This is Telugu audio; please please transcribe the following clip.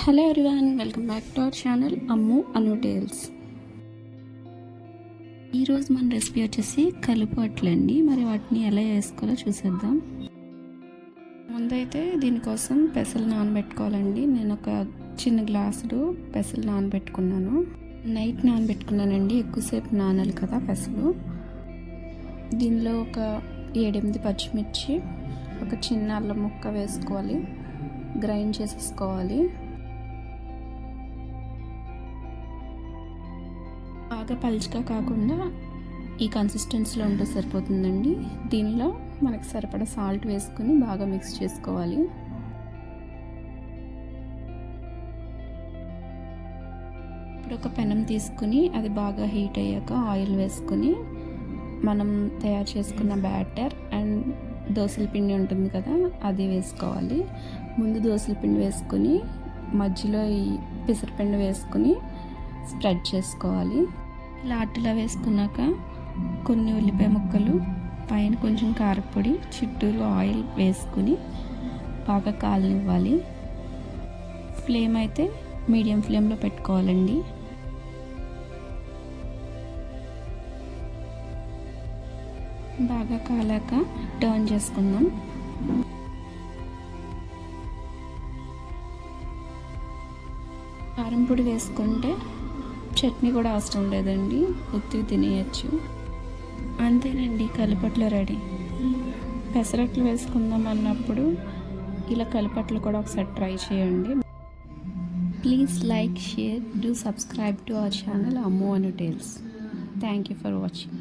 Hello everyone welcome back to our channel Ammu Anu tales. ఈరోజు మన రెసిపీ వచ్చేసి కలుపు అట్లండి మరి వాటిని ఎలా వేసుకోవాలో చూసేద్దాం. ముందైతే దీనికోసం పెసలు నానబెట్టుకోవాలండి. నేను ఒక చిన్న గ్లాసుడు పెసలు నానబెట్టుకున్నాను. నైట్ నానబెట్టుకున్నానండి. ఎక్కువసేపు నానాలి కదా పెసలు. దీనిలో ఒక ఏడెనిమిది పచ్చిమిర్చి ఒక చిన్న అల్లం ముక్క వేసుకోవాలి. గ్రైండ్ చేసేసుకోవాలి. బాగా పలుచగా కాకుండా ఈ కన్సిస్టెన్సీలో ఉంటే సరిపోతుందండి. దీనిలో మనకు సరిపడా సాల్ట్ వేసుకొని బాగా మిక్స్ చేసుకోవాలి. ఇప్పుడు ఒక పెనం తీసుకుని అది బాగా హీట్ అయ్యాక ఆయిల్ వేసుకుని మనం తయారు చేసుకున్న బ్యాటర్ అండ్ దోసల పిండి ఉంటుంది కదా అది వేసుకోవాలి. ముందు దోసల పిండి వేసుకొని మధ్యలో ఈ పెసరపిండి వేసుకుని స్ప్రెడ్ చేసుకోవాలి. ఇలా అట్టులా వేసుకున్నాక కొన్ని ఉల్లిపాయ ముక్కలు పైన కొంచెం కారపొడి చుట్టూరు ఆయిల్ వేసుకుని బాగా కాలనివ్వాలి. ఫ్లేమ్ అయితే మీడియం ఫ్లేమ్లో పెట్టుకోవాలండి. బాగా కాలాక టర్న్ చేసుకుందాం. కారం పొడి వేసుకుంటే చట్నీ కూడా అవసరం లేదండి. ఉత్తిగా తినేయచ్చు. అంతేనండి కలిపట్లు రెడీ. పెసరట్లు వేసుకుందాం అన్నప్పుడు ఇలా కలిపట్లు కూడా ఒకసారి ట్రై చేయండి. Please like share do subscribe to our channel Ammu Anu tales. Thank you for watching.